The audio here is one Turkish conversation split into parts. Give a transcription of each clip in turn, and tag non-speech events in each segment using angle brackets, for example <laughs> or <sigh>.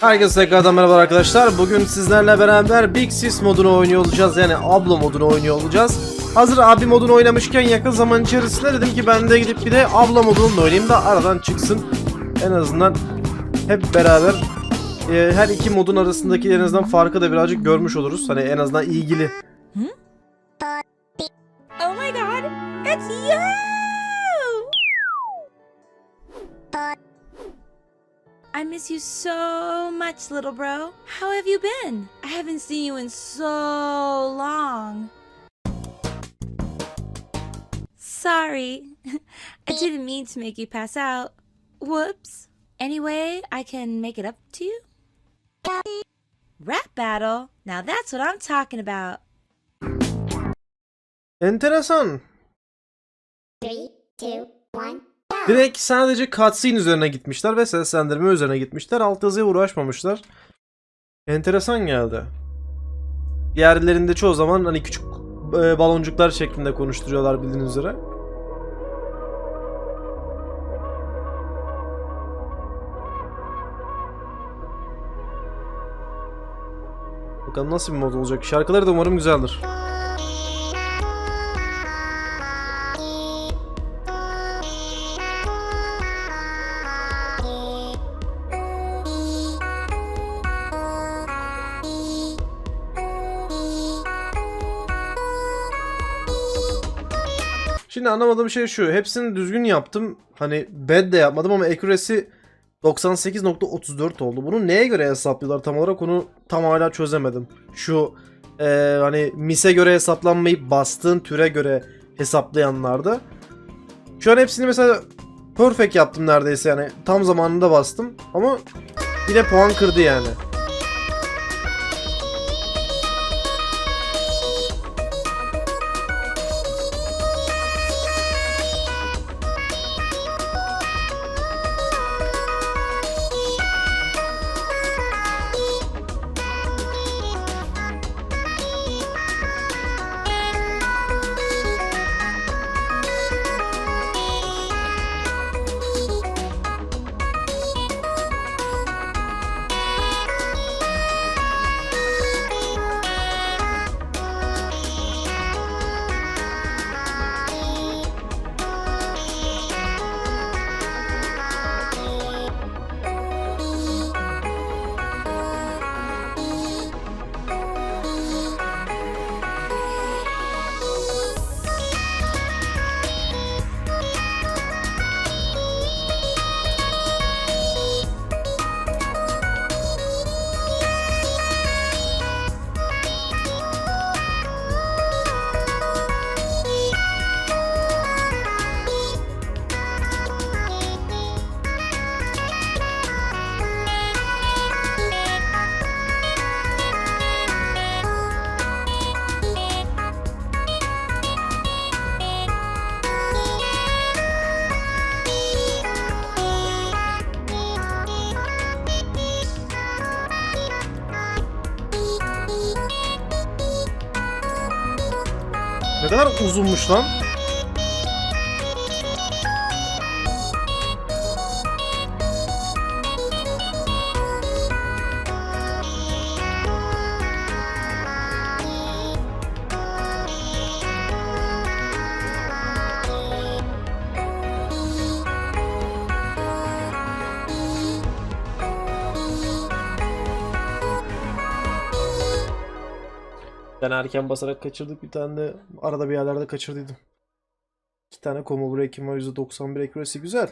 Herkese tekrardan merhaba arkadaşlar. Bugün sizlerle beraber Big Sis modunu oynuyor olacağız. Yani ablo modunu oynuyor olacağız. Hazır abi modunu oynamışken yakın zaman içerisinde dedim ki ben de gidip bir de abla modunu da oynayayım da aradan çıksın. En azından hep beraber e, her iki modun arasındaki en azından farkı da birazcık görmüş oluruz. Hani en azından ilgili. Oh my god, it's you! I miss you so much, little bro. How have you been? I haven't seen you in so long. Sorry, <laughs> I didn't mean to make you pass out. Whoops. Anyway, I can make it up to you? Rap battle? Now that's what I'm talking about. Enteresan. Three, two, one. Direkt sadece cutscene üzerine gitmişler ve seslendirme üzerine gitmişler. Alt yazıya uğraşmamışlar. Enteresan geldi. Diğerlerinde çoğu zaman hani küçük e, baloncuklar şeklinde konuşturuyorlar bildiğiniz üzere. Bakalım nasıl bir mod olacak. Şarkıları da umarım güzeldir. Şimdi anlamadığım şey şu. Hepsini düzgün yaptım. Hani bad de yapmadım ama accuracy 98.34 oldu. Bunu neye göre hesaplıyorlar tam olarak onu tam hala çözemedim. Şu eee, hani mis'e göre hesaplanmayıp bastığın türe göre hesaplayanlarda. Şu an hepsini mesela perfect yaptım neredeyse yani tam zamanında bastım ama yine puan kırdı yani. Kadar uzunmuş lan. Ben erken basarak kaçırdık bir tane de arada bir yerlerde kaçırdıydım. İki tane combo break'im var %91 accuracy güzel.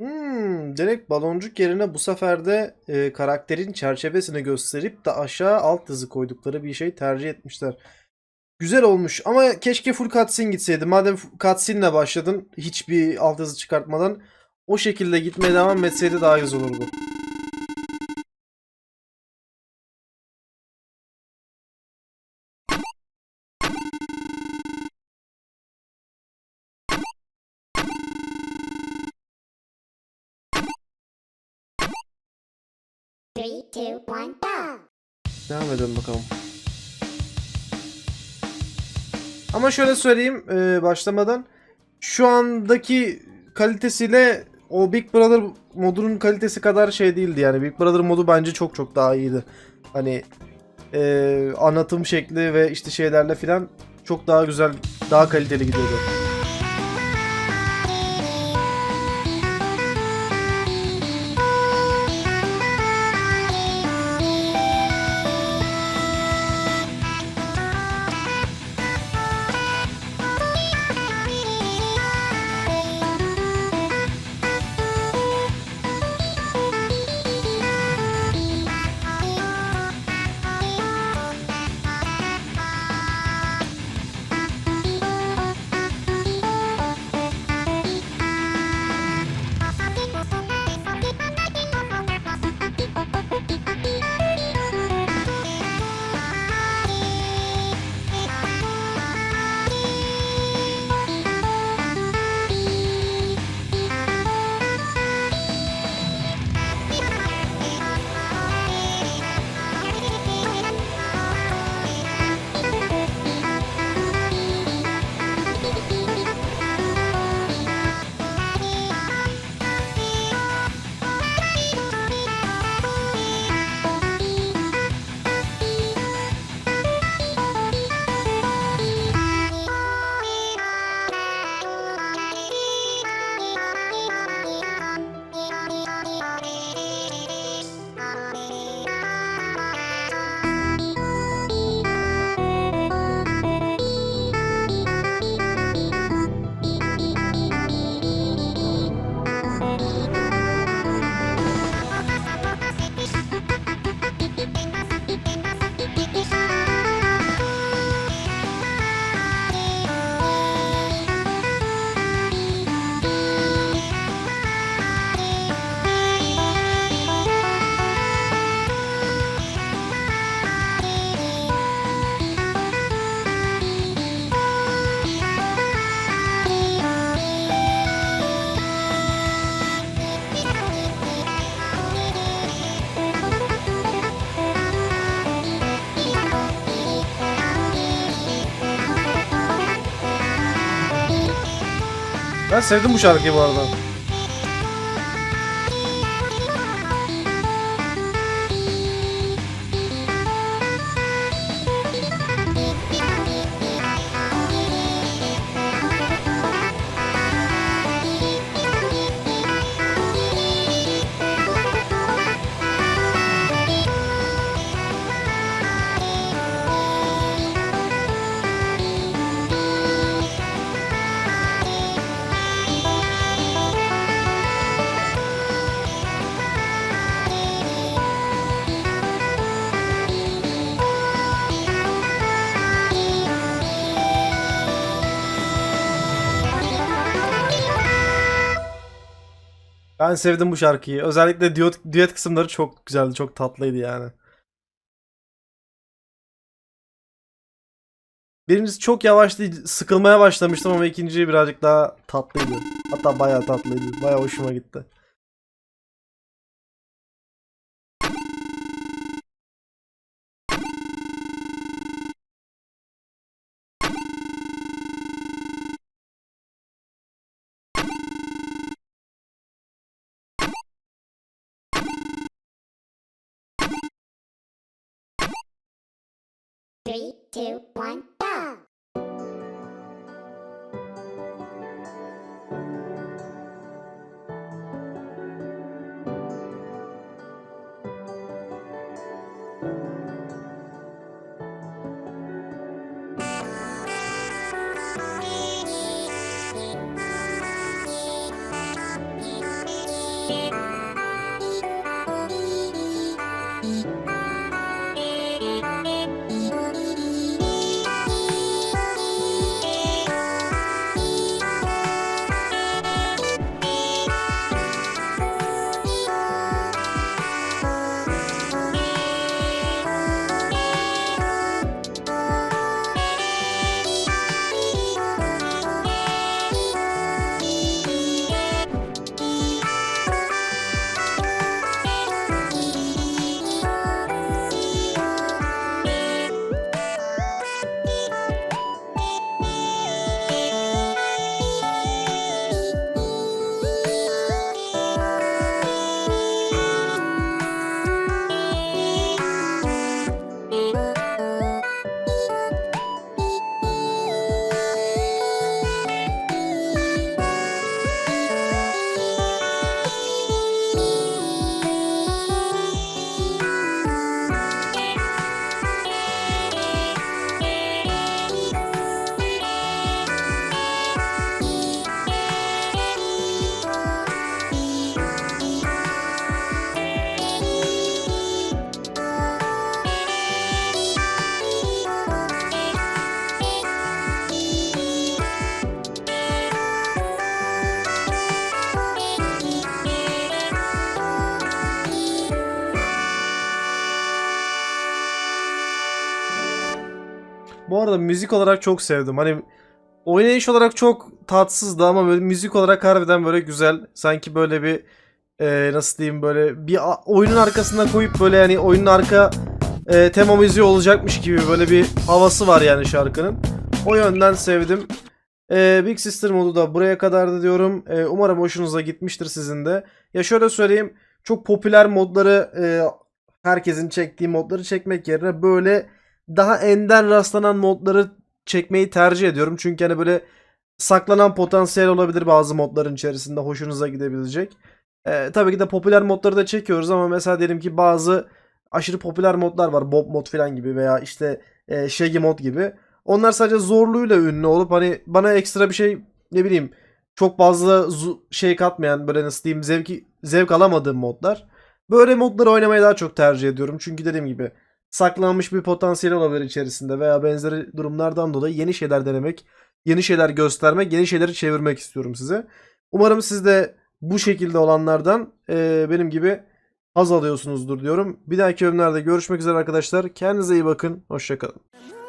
Hmm, direkt baloncuk yerine bu sefer de e, karakterin çerçevesini gösterip de aşağı alt yazı koydukları bir şey tercih etmişler. Güzel olmuş ama keşke full cutscene gitseydi. Madem cutscene'le başladın hiçbir alt yazı çıkartmadan o şekilde gitmeye devam etseydi daha güzel olurdu. Three, two, one, go. Devam edelim bakalım. Ama şöyle söyleyeyim e, başlamadan. Şu andaki kalitesiyle o Big Brother modunun kalitesi kadar şey değildi yani. Big Brother modu bence çok çok daha iyiydi. Hani e, anlatım şekli ve işte şeylerle filan çok daha güzel, daha kaliteli gidiyordu. Sevdim bu şarkıyı bu arada. Ben sevdim bu şarkıyı. Özellikle düet, düet kısımları çok güzeldi, çok tatlıydı yani. Birincisi çok yavaştı, sıkılmaya başlamıştım ama ikinci birazcık daha tatlıydı. Hatta bayağı tatlıydı, bayağı hoşuma gitti. Two, one, arada müzik olarak çok sevdim. Hani oynayış olarak çok tatsızdı ama böyle müzik olarak harbiden böyle güzel. Sanki böyle bir e, nasıl diyeyim böyle bir oyunun arkasına koyup böyle yani oyunun arka e, tema müziği olacakmış gibi böyle bir havası var yani şarkının. O yönden sevdim. E, Big Sister modu da buraya kadardı diyorum. E, umarım hoşunuza gitmiştir sizin de. Ya şöyle söyleyeyim. Çok popüler modları e, herkesin çektiği modları çekmek yerine böyle daha ender rastlanan modları çekmeyi tercih ediyorum. Çünkü hani böyle saklanan potansiyel olabilir bazı modların içerisinde hoşunuza gidebilecek. Ee, tabii ki de popüler modları da çekiyoruz ama mesela diyelim ki bazı aşırı popüler modlar var. Bob mod falan gibi veya işte e, Shaggy mod gibi. Onlar sadece zorluğuyla ünlü olup hani bana ekstra bir şey ne bileyim çok fazla şey katmayan böyle nasıl diyeyim zevki, zevk alamadığım modlar. Böyle modları oynamayı daha çok tercih ediyorum. Çünkü dediğim gibi saklanmış bir potansiyel olabilir içerisinde veya benzeri durumlardan dolayı yeni şeyler denemek, yeni şeyler göstermek, yeni şeyleri çevirmek istiyorum size. Umarım siz de bu şekilde olanlardan eee, benim gibi haz alıyorsunuzdur diyorum. Bir dahaki bölümlerde görüşmek üzere arkadaşlar. Kendinize iyi bakın. Hoşçakalın.